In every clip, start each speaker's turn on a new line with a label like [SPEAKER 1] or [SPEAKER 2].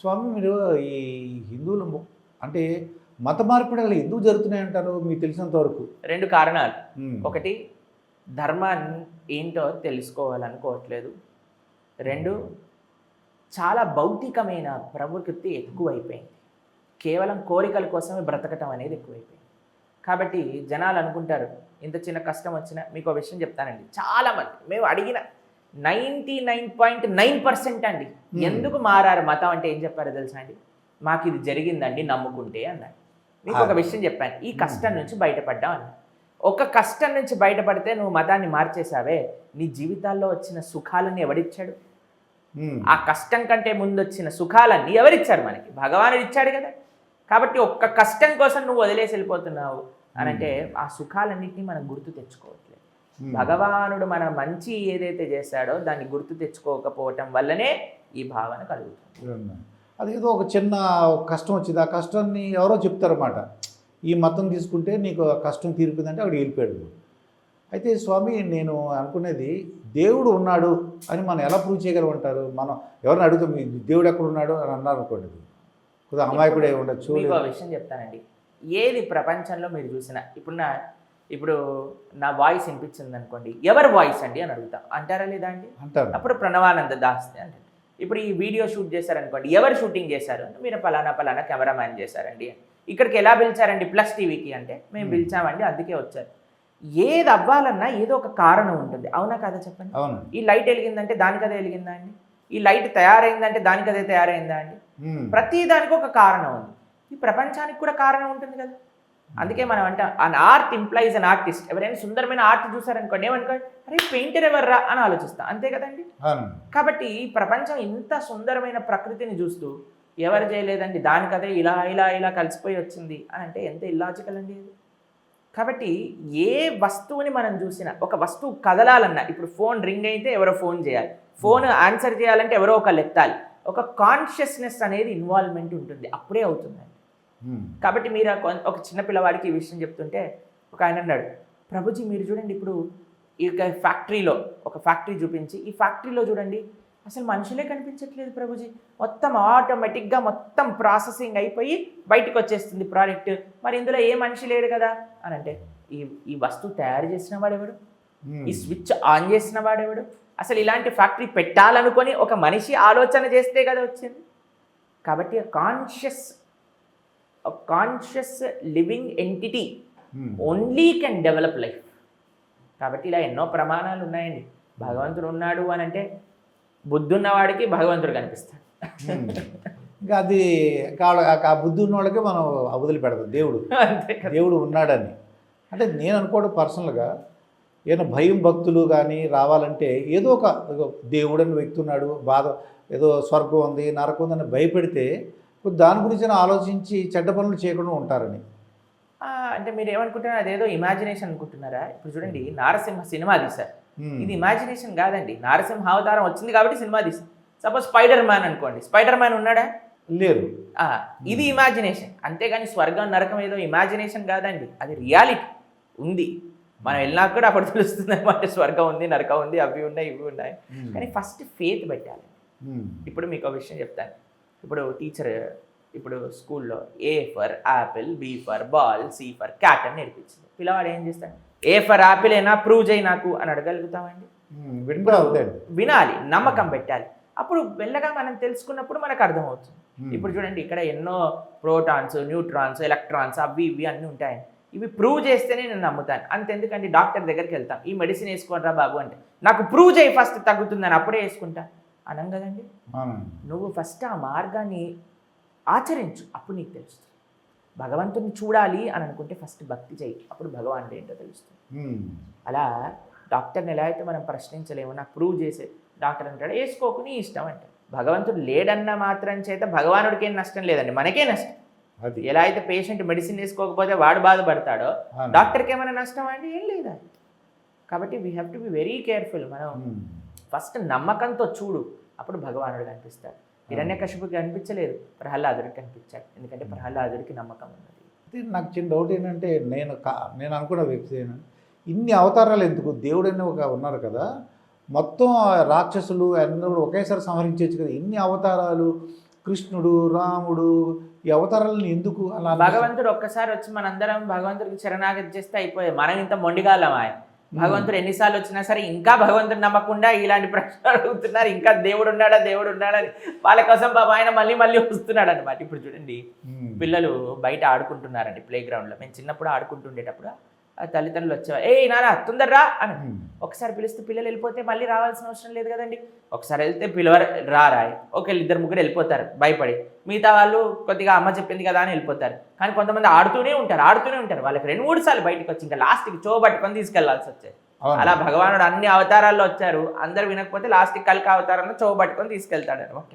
[SPEAKER 1] స్వామి మీరు ఈ హిందువులు అంటే మత మార్పిడులు ఎందుకు జరుగుతున్నాయి అంటారు మీకు తెలిసినంత వరకు?
[SPEAKER 2] రెండు కారణాలు. ఒకటి ధర్మాన్ని ఏంటో తెలుసుకోవాలనుకోవట్లేదు రెండు చాలా భౌతికమైన ప్రవృత్తి ఎక్కువైపోయింది. కేవలం కోరికల కోసమే బ్రతకటం అనేది ఎక్కువైపోయింది. కాబట్టి జనాలు అనుకుంటారు ఇంత చిన్న కష్టం వచ్చినా మీకు ఒక విషయం చెప్తానండి. చాలామంది మేము అడిగిన ninety nine point nine percent అండి.
[SPEAKER 1] Hmm.
[SPEAKER 2] ఎందుకు మారారు మతం అంటే ఏం చెప్పారో తెలుసా అండి? మాకు ఇది జరిగిందండి నమ్ముకుంటే అన్నారు. మీకు ఒక. విషయం చెప్పాను. ఈ కష్టం నుంచి బయటపడ్డాం అన్నారు. ఒక కష్టం నుంచి బయటపడితే నువ్వు మతాన్ని మార్చేసావే నీ జీవితాల్లో వచ్చిన సుఖాలన్నీ ఎవడిచ్చాడు
[SPEAKER 1] ఉమ్.
[SPEAKER 2] ఆ కష్టం కంటే ముందు వచ్చిన సుఖాలన్నీ ఎవరిచ్చారు మనకి? భగవానుడు ఇచ్చాడు కదా. కాబట్టి ఒక్క కష్టం కోసం నువ్వు వదిలేసి వెళ్ళిపోతున్నావు అని అంటే ఆ సుఖాలన్నింటినీ మనం గుర్తు తెచ్చుకోవట్లేదు. భగవానుడు మన మంచి ఏదైతే చేశాడో దాన్ని గుర్తు తెచ్చుకోకపోవటం వల్లనే ఈ భావన కలుగుతుంది.
[SPEAKER 1] ఉమ్. అది ఏదో ఒక చిన్న కష్టం వచ్చింది. ఆ కష్టాన్ని ఎవరో చెప్తారన్నమాట. ఈ మతం తీసుకుంటే నీకు కష్టం తీరిపోయిందంటే అక్కడ వెళ్ళిపోయాడు అయితే స్వామి నేను అనుకునేది దేవుడు ఉన్నాడు అని మనం ఎలా ప్రూవ్ చేయగలమంటారు మనం ఎవరిని అడుగుతాం? "మీ దేవుడు ఎక్కడ ఉన్నాడు? అని అన్నారు అనుకోండి కొద్దిగా అమాయకుడే ఉండొచ్చు
[SPEAKER 2] విషయం చెప్తానండి. ఏది ప్రపంచంలో మీరు చూసినా ఇప్పుడు నా ఇప్పుడు నా వాయిస్ వినిపించింది అనుకోండి ఎవరి వాయిస్ అండి అని అడుగుతాం. అంటారా లేదా అండి?
[SPEAKER 1] అంటారు.
[SPEAKER 2] అప్పుడు ప్రణవానంద దాస్ అంటే ఇప్పుడు ఈ వీడియో షూట్ చేశారనుకోండి ఎవరు షూటింగ్ చేశారు? మీరు పలానా పలానా కెమెరామ్యాన్ చేశారండి. ఇక్కడికి ఎలా పిలిచారండి? ప్లస్ టీవీకి అంటే మేము. పిలిచామండి అందుకే వచ్చారు. ఏది అవ్వాలన్నా ఏదో ఒక కారణం ఉంటుంది. అవునా కదా చెప్పండి?
[SPEAKER 1] అవును
[SPEAKER 2] ఈ లైట్ వెలిగిందంటే దానికదే వెలిగిందా అండి? ఈ లైట్ తయారైందంటే దానికదే తయారైందా అండి. ప్రతి దానికి ఒక కారణం ఉంది. ఈ ప్రపంచానికి కూడా కారణం ఉంటుంది కదా. అందుకే మనం అంటే an art implies an artist ఎవరైనా సుందరమైన ఆర్ట్ చూసారనుకోండి ఏమనుకోండి అరే పెయింటర్ ఎవర్రా? అని ఆలోచిస్తాం. అంతే కదండి? కాబట్టి ఈ ప్రపంచం ఇంత సుందరమైన ప్రకృతిని చూస్తూ ఎవరు చేయలేదండి? దానికదే ఇలా ఇలా ఇలా కలిసిపోయి వచ్చింది. అని అంటే ఎంత ఇల్లాజికల్ అండి ఇది. కాబట్టి ఏ వస్తువుని మనం చూసినా ఒక వస్తువు కదలాలన్నా ఇప్పుడు ఫోన్ రింగ్ అయితే ఎవరో ఫోన్ చేయాలి. ఫోన్ ఆన్సర్ చేయాలంటే ఎవరో ఒకళ్ళు ఎత్తాలి. ఒక కాన్షియస్నెస్ అనేది ఇన్వాల్వ్మెంట్ ఉంటుంది. అప్పుడే అవుతుందండి. కాబట్టి మీరు ఒక చిన్న పిల్లవాడికి ఈ విషయం చెప్తుంటే ఒక ఆయన అన్నాడు ప్రభుజీ మీరు చూడండి ఇప్పుడు ఈ ఫ్యాక్టరీలో ఒక ఫ్యాక్టరీ చూపించి ఈ ఫ్యాక్టరీలో చూడండి అసలు మనుషులే కనిపించట్లేదు ప్రభుజీ. మొత్తం ఆటోమేటిక్గా మొత్తం ప్రాసెసింగ్ అయిపోయి బయటకు వచ్చేస్తుంది ప్రోడక్ట్. మరి ఇందులో ఏ మనిషి లేడు కదా? అని అంటే ఈ ఈ వస్తువు తయారు చేసిన వాడెవడు?
[SPEAKER 1] ఉమ్.
[SPEAKER 2] ఈ స్విచ్ ఆన్ చేసిన వాడెవడు? అసలు ఇలాంటి ఫ్యాక్టరీ పెట్టాలనుకొని ఒక మనిషి ఆలోచన చేస్తే కదా వచ్చింది. కాబట్టి conscious conscious living entity. Only can develop life కాబట్టి ఇలా ఎన్నో ప్రమాణాలు ఉన్నాయండి. భగవంతుడు ఉన్నాడు అని అంటే బుద్ధి ఉన్నవాడికి భగవంతుడు కనిపిస్తాడు.
[SPEAKER 1] ఉమ్. ఇంకా అది ఆ బుద్ధి ఉన్న వాళ్ళకి మనం వదిలిపెడతాం. దేవుడు.
[SPEAKER 2] అంతే కదా.
[SPEAKER 1] దేవుడు ఉన్నాడని. అంటే నేను అనుకోవడం పర్సనల్గా ఏదైనా భయం భక్తులు కానీ రావాలంటే ఏదో ఒక ఏదో దేవుడు అని వ్యక్తి ఉన్నాడు బాధ ఏదో స్వర్గం ఉంది నరకం ఉందని భయపెడితే దాని గురించి ఆలోచించి చెడ్డ పనులు చేయకుండా ఉంటారని.
[SPEAKER 2] అంటే మీరు ఏమనుకుంటున్నారు అదేదో ఇమాజినేషన్ అనుకుంటున్నారా? ఇప్పుడు చూడండి నారసింహ సినిమా తీశారు.
[SPEAKER 1] ఉమ్.
[SPEAKER 2] ఇది ఇమాజినేషన్ కాదండి. నారసింహ అవతారం వచ్చింది కాబట్టి సినిమా తీశారు. సపోజ్ స్పైడర్ మ్యాన్ అనుకోండి. స్పైడర్ మ్యాన్ ఉన్నాడా?
[SPEAKER 1] లేరు.
[SPEAKER 2] ఆ, ఇది ఇమాజినేషన్ అంతేగాని స్వర్గం నరకం ఏదో ఇమాజినేషన్ కాదండి. అది రియాలిటీ ఉంది. మనం వెళ్ళినాక కూడా అప్పుడు తెలుస్తుంది అనమాట స్వర్గం ఉంది నరకం ఉంది అవి ఉన్నాయి ఇవి ఉన్నాయి. కానీ ఫస్ట్ ఫేత్ పెట్టాలి. ఇప్పుడు మీకు ఒక విషయం చెప్తాను. ఇప్పుడు టీచర్ ఇప్పుడు స్కూల్లో A for apple B for ball C for cat అని నేర్పించింది. పిల్లవాడు ఏం చేస్తాడు? ఏ ఫర్ యాపిల్ అయినా ప్రూవ్ చేయి నాకు అని అడగలుగుతామండి? వినాలి నమ్మకం పెట్టాలి. అప్పుడు వెళ్ళగా మనం తెలుసుకున్నప్పుడు మనకు అర్థమవుతుంది. ఇప్పుడు చూడండి ఇక్కడ ఎన్నో ప్రోటాన్స్ న్యూట్రాన్స్ ఎలక్ట్రాన్స్ అవి ఇవి అన్నీ ఉంటాయి ఇవి ప్రూవ్ చేస్తేనే నేను నమ్ముతాను. అంతెందుకండి డాక్టర్ దగ్గరికి వెళ్తాం. ఈ మెడిసిన్ వేసుకోనరా బాబు అంటే నాకు ప్రూవ్ చేయి ఫస్ట్ తగ్గుతుందని అప్పుడే వేసుకుంటా. అనం కదండి. నువ్వు ఫస్ట్ ఆ మార్గాన్ని ఆచరించు అప్పుడు నీకు తెలుస్తుంది. భగవంతుని చూడాలి అని అనుకుంటే ఫస్ట్ భక్తి చేయి అప్పుడు భగవానుడు ఏంటో తెలుస్తుంది. అలా డాక్టర్ని ఎలా అయితే మనం ప్రశ్నించలేము నాకు ప్రూవ్ చేసే డాక్టర్ అంటాడు వేసుకోకు నీ ఇష్టం అంటాడు. భగవంతుడు లేడన్న మాత్రం చేత భగవానుడికి ఏం నష్టం లేదండి మనకే నష్టం.
[SPEAKER 1] అది.
[SPEAKER 2] ఎలా అయితే పేషెంట్ మెడిసిన్ వేసుకోకపోతే వాడు బాధపడతాడో. డాక్టర్కి ఏమైనా నష్టం అంటే ఏం లేదా? కాబట్టి we have to be very careful మనం. ఫస్ట్ నమ్మకంతో చూడు. అప్పుడు భగవానుడు కనిపిస్తాడు. హిరణ్యకశిపుకి కనిపించలేదు. ప్రహ్లాదుడికి కనిపించాడు ఎందుకంటే ప్రహ్లాదుడికి నమ్మకం ఉన్నది.
[SPEAKER 1] నాకు చిన్న డౌట్ ఏంటంటే నేను కా నేను అనుకున్న వ్యక్తి ఇన్ని అవతారాలు ఎందుకు? దేవుడు అని ఒక ఉన్నారు కదా మొత్తం రాక్షసులు అందరూ కూడా ఒకేసారి సంహరించవచ్చు కదా. ఇన్ని అవతారాలు కృష్ణుడు రాముడు ఈ అవతారాలను ఎందుకు అలా?
[SPEAKER 2] భగవంతుడు ఒక్కసారి వచ్చి మనందరం భగవంతుడికి శరణాగతి చేస్తే అయిపోయాయి మనం ఇంత మొండిగాలం ఆయన. భగవంతుడు ఎన్నిసార్లు వచ్చినా సరే ఇంకా భగవంతుడు నమ్మకుండా ఇలాంటి ప్రశ్నలు అడుగుతున్నారు ఇంకా దేవుడు ఉన్నాడా దేవుడు ఉన్నాడా అని వాళ్ళ కోసం బాబా ఆయన మళ్ళీ మళ్ళీ వస్తున్నాడు అనమాట ఇప్పుడు చూడండి. పిల్లలు బయట ఆడుకుంటున్నారండి ప్లే గ్రౌండ్లో మేము చిన్నప్పుడు ఆడుకుంటుండేటప్పుడు తల్లిదండ్రులు వచ్చేవారు ఏ నాన్న తొందరరా అని. ఒకసారి పిలిస్తే పిల్లలు వెళ్ళిపోతే మళ్ళీ రావాల్సిన అవసరం లేదు కదండి. ఒకసారి వెళ్తే పిలవరు రారా ఓకే ఇద్దరు ముగ్గురు వెళ్ళిపోతారు భయపడి. మిగతా వాళ్ళు కొద్దిగా అమ్మ చెప్పింది కదా అని వెళ్ళిపోతారు. కానీ కొంతమంది ఆడుతూనే ఉంటారు ఆడుతూనే ఉంటారు. వాళ్ళకి రెండు మూడు సార్లు బయటకు వచ్చి ఇంకా లాస్ట్కి చో పట్టుకొని తీసుకెళ్ళాల్సి వచ్చేది.
[SPEAKER 1] అవును.
[SPEAKER 2] అలా భగవానుడు అన్ని అవతారాల్లో వచ్చారు. అందరు వినకపోతే లాస్ట్కి కలికి అవతారంలో చో పట్టుకొని తీసుకెళ్తాడు అనమాట.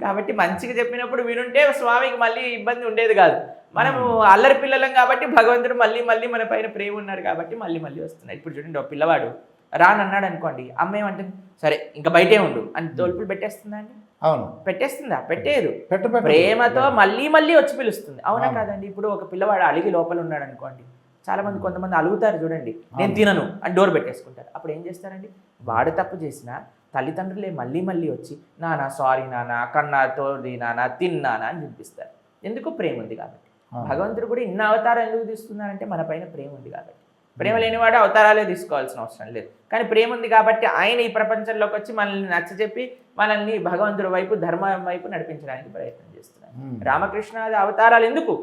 [SPEAKER 2] కాబట్టి మంచిగా చెప్పినప్పుడు వినుంటే స్వామికి మళ్ళీ ఇబ్బంది ఉండేది కాదు. మనము అల్లరి పిల్లలం కాబట్టి భగవంతుడు మళ్ళీ మళ్ళీ మన పైన ప్రేమ ఉన్నారు కాబట్టి మళ్ళీ మళ్ళీ వస్తున్నాయి ఇప్పుడు చూడండి ఒక పిల్లవాడు రానన్నాడు అనుకోండి అమ్మ ఏమంటుంది? సరే ఇంకా బయటే ఉండు అని తోలుపులు పెట్టేస్తుందా అండి?
[SPEAKER 1] అవును.
[SPEAKER 2] పెట్టేస్తుందా? పెట్టేదు
[SPEAKER 1] పెట్ట పెట్ట
[SPEAKER 2] ప్రేమతో మళ్ళీ మళ్ళీ వచ్చి పిలుస్తుంది. అవునా. కాదండి? ఇప్పుడు ఒక పిల్లవాడు అలిగి లోపల ఉన్నాడు అనుకోండి చాలా మంది కొంతమంది అలుగుతారు చూడండి నేను. తినను అని డోర్ పెట్టేసుకుంటారు. అప్పుడు ఏం చేస్తారండి? వాడు తప్పు చేసినా తల్లిదండ్రులే మళ్ళీ మళ్ళీ వచ్చి నానా సారీ నానా కన్నా తోడి నానా తిన్నానా అని చూపిస్తారు ఎందుకు? ప్రేమ ఉంది కాబట్టి. భగవంతుడు కూడా ఇన్ని అవతారం ఎందుకు తీస్తున్నారంటే మన పైన ప్రేమ ఉంది కాబట్టి. ప్రేమ లేనివాడు అవతారాలే తీసుకోవాల్సిన అవసరం లేదు. కానీ ప్రేమ ఉంది కాబట్టి ఆయన ఈ ప్రపంచంలోకి వచ్చి మనల్ని నచ్చజెప్పి మనల్ని భగవంతుడి వైపు ధర్మం వైపు నడిపించడానికి ప్రయత్నం చేస్తున్నారు. రామకృష్ణాది అవతారాలు ఎందుకు?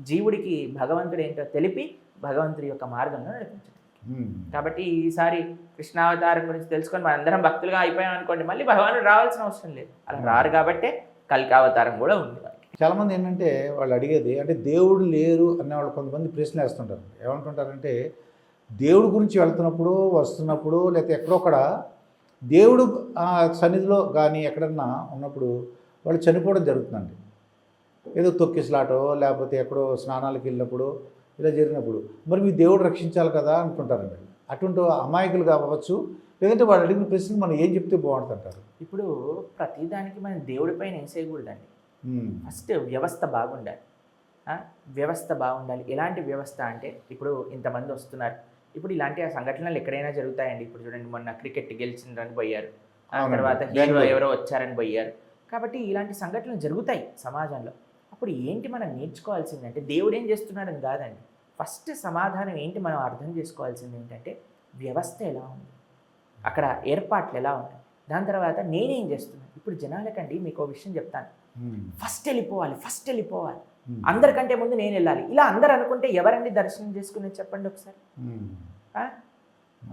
[SPEAKER 2] జీవుడికి భగవంతుడు ఏంటో తెలిపి భగవంతుడి యొక్క మార్గంలో నడిపించారు
[SPEAKER 1] ఉమ్.
[SPEAKER 2] కాబట్టి ఈసారి కృష్ణావతారం గురించి తెలుసుకొని మనందరం భక్తులుగా అయిపోయాం అనుకోండి మళ్ళీ భగవానుడు రావాల్సిన అవసరం లేదు. అలా రారు కాబట్టి కలికావతారం కూడా ఉంది
[SPEAKER 1] చాలామంది ఏంటంటే వాళ్ళు అడిగేది అంటే దేవుడు లేరు అనే వాళ్ళు కొంతమంది ప్రశ్నలు వేస్తుంటారు. ఏమంటుంటారంటే దేవుడి గురించి వెళ్తున్నప్పుడు వస్తున్నప్పుడు లేకపోతే ఎక్కడొక్కడ దేవుడు సన్నిధిలో కానీ ఎక్కడన్నా ఉన్నప్పుడు వాళ్ళు చనిపోవడం జరుగుతుందండి. ఏదో తొక్కిసలాటో లేకపోతే ఎక్కడో స్నానాలకు వెళ్ళినప్పుడు ఇలా జరిగినప్పుడు. మరి మీ దేవుడు రక్షించాలి కదా అనుకుంటారండి. అటువంటి అమాయకులు కావచ్చు లేదంటే వాళ్ళు అడిగిన ప్రశ్నలు మనం ఏం చెప్తే బాగుంటుంటారు
[SPEAKER 2] ఇప్పుడు ప్రతిదానికి మనం దేవుడి పైన వేసేయకూడదండి ఫస్ట్ వ్యవస్థ బాగుండాలి? వ్యవస్థ బాగుండాలి. ఎలాంటి వ్యవస్థ అంటే ఇప్పుడు ఇంతమంది వస్తున్నారు. ఇప్పుడు ఇలాంటి ఆ సంఘటనలు ఎక్కడైనా జరుగుతాయండి. ఇప్పుడు చూడండి మొన్న క్రికెట్ గెలిచిందని పోయారు. ఆ. తర్వాత హీరో. ఎవరో వచ్చారని పోయారు. కాబట్టి ఇలాంటి సంఘటనలు జరుగుతాయి సమాజంలో. అప్పుడు ఏంటి మనం నేర్చుకోవాల్సిందంటే దేవుడు ఏం చేస్తున్నాడని కాదండి. ఫస్ట్ సమాధానం ఏంటి మనం అర్థం చేసుకోవాల్సింది ఏంటంటే వ్యవస్థ ఎలా ఉంది? అక్కడ ఏర్పాట్లు ఎలా ఉన్నాయి? దాని తర్వాత నేనేం చేస్తున్నాను ఇప్పుడు జనాలకండి మీకు ఒక విషయం చెప్తాను. ఫస్ట్ వెళ్ళిపోవాలి ఫస్ట్ వెళ్ళిపోవాలి. అందరికంటే ముందు నేను వెళ్ళాలి. ఇలా అందరు అనుకుంటే ఎవరండి దర్శనం చేసుకునేది చెప్పండి ఒకసారి? ఆ?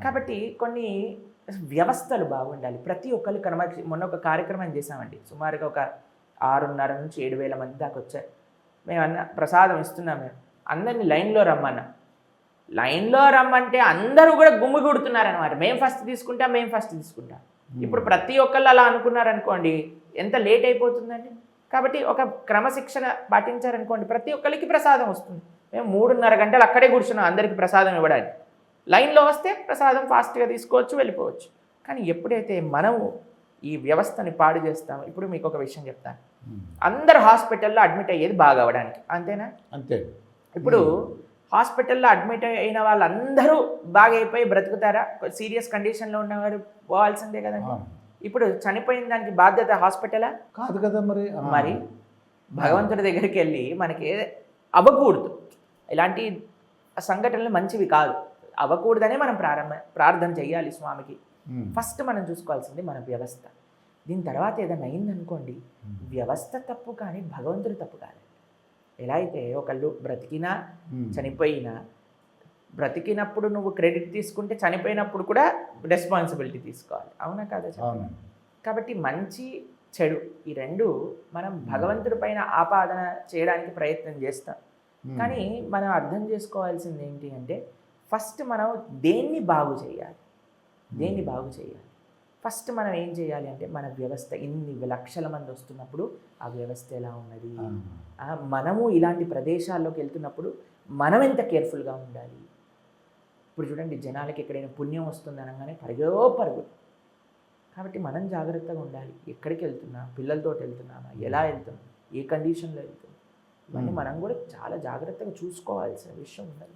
[SPEAKER 2] కాబట్టి కొన్ని వ్యవస్థలు బాగుండాలి. ప్రతి ఒక్కరు కర్మ మొన్న ఒక కార్యక్రమం చేసామండి సుమారుగా ఒక ఆరున్నర నుంచి ఏడు వేల మంది దాకా వచ్చారు. మేము అన్న ప్రసాదం ఇస్తున్నాం మేము. అందరినీ లైన్లో రమ్మన్నా. లైన్లో రమ్మంటే అందరూ కూడా గుమ్మి కొడుతున్నారనమాట మేము ఫస్ట్ తీసుకుంటాం మేము ఫస్ట్ తీసుకుంటాం. ఇప్పుడు ప్రతి ఒక్కళ్ళు అలా అనుకున్నారనుకోండి ఎంత లేట్ అయిపోతుందండి? కాబట్టి ఒక క్రమశిక్షణ పాటించారనుకోండి ప్రతి ఒక్కరికి ప్రసాదం వస్తుంది. మేము మూడున్నర గంటలు అక్కడే కూర్చున్నాం అందరికీ ప్రసాదం ఇవ్వడానికి. లైన్లో వస్తే ప్రసాదం ఫాస్ట్గా తీసుకోవచ్చు వెళ్ళిపోవచ్చు. కానీ ఎప్పుడైతే మనము ఈ వ్యవస్థని పాడు చేస్తామో ఇప్పుడు మీకు ఒక విషయం చెప్తాను. అందరు హాస్పిటల్లో అడ్మిట్ అయ్యేది బాగా అవ్వడానికి అంతేనా?
[SPEAKER 1] అంతే.
[SPEAKER 2] ఇప్పుడు హాస్పిటల్లో అడ్మిట్ అయిన వాళ్ళందరూ బాగా అయిపోయి బ్రతుకుతారా సీరియస్ కండిషన్లో ఉన్నవారు పోవాల్సిందే కదండి. ఇప్పుడు చనిపోయిన దానికి బాధ్యత హాస్పిటలా
[SPEAKER 1] కాదు కదా మరి.
[SPEAKER 2] మరి భగవంతుడి దగ్గరికి వెళ్ళి మనకి అవ్వకూడదు ఇలాంటి సంఘటనలు మంచివి కాదు అవ్వకూడదనే మనం ప్రారంభ ప్రార్థన చేయాలి స్వామికి. ఫస్ట్ మనం చూసుకోవాల్సింది మన వ్యవస్థ దీని తర్వాత ఏదైనా అయిందనుకోండి. వ్యవస్థ తప్పు కానీ భగవంతుడు తప్పు కాదు ఎలా అయితే ఒకళ్ళు బ్రతికినా. చనిపోయినా బ్రతికినప్పుడు నువ్వు క్రెడిట్ తీసుకుంటే చనిపోయినప్పుడు కూడా రెస్పాన్సిబిలిటీ తీసుకోవాలి. అవునా కాదా చెప్పండి? కాబట్టి మంచి చెడు ఈ రెండు మనం భగవంతుడి పైన ఆపాదన చేయడానికి ప్రయత్నం చేస్తాం. కానీ మనం అర్థం చేసుకోవాల్సింది ఏంటి అంటే ఫస్ట్ మనం దేన్ని బాగు చేయాలి? దేన్ని బాగు చేయాలి? ఫస్ట్ మనం ఏం చేయాలి అంటే మన వ్యవస్థ ఇన్ని లక్షల మంది వస్తున్నప్పుడు ఆ వ్యవస్థ ఎలా ఉన్నది? మనము ఇలాంటి ప్రదేశాల్లోకి వెళ్తున్నప్పుడు మనం ఎంత కేర్ఫుల్గా ఉండాలి? ఇప్పుడు చూడండి జనాలకి ఎక్కడైనా పుణ్యం వస్తుంది అనగానే పరుగో పరుగు. కాబట్టి మనం జాగ్రత్తగా ఉండాలి. ఎక్కడికి వెళ్తున్నా పిల్లలతో వెళ్తున్నామా ఎలా వెళ్తున్నాం ఏ కండిషన్లో వెళ్తున్నాం ఇవన్నీ
[SPEAKER 1] Hmm.
[SPEAKER 2] మనం కూడా చాలా జాగ్రత్తగా చూసుకోవాల్సిన విషయం ఉండాలి.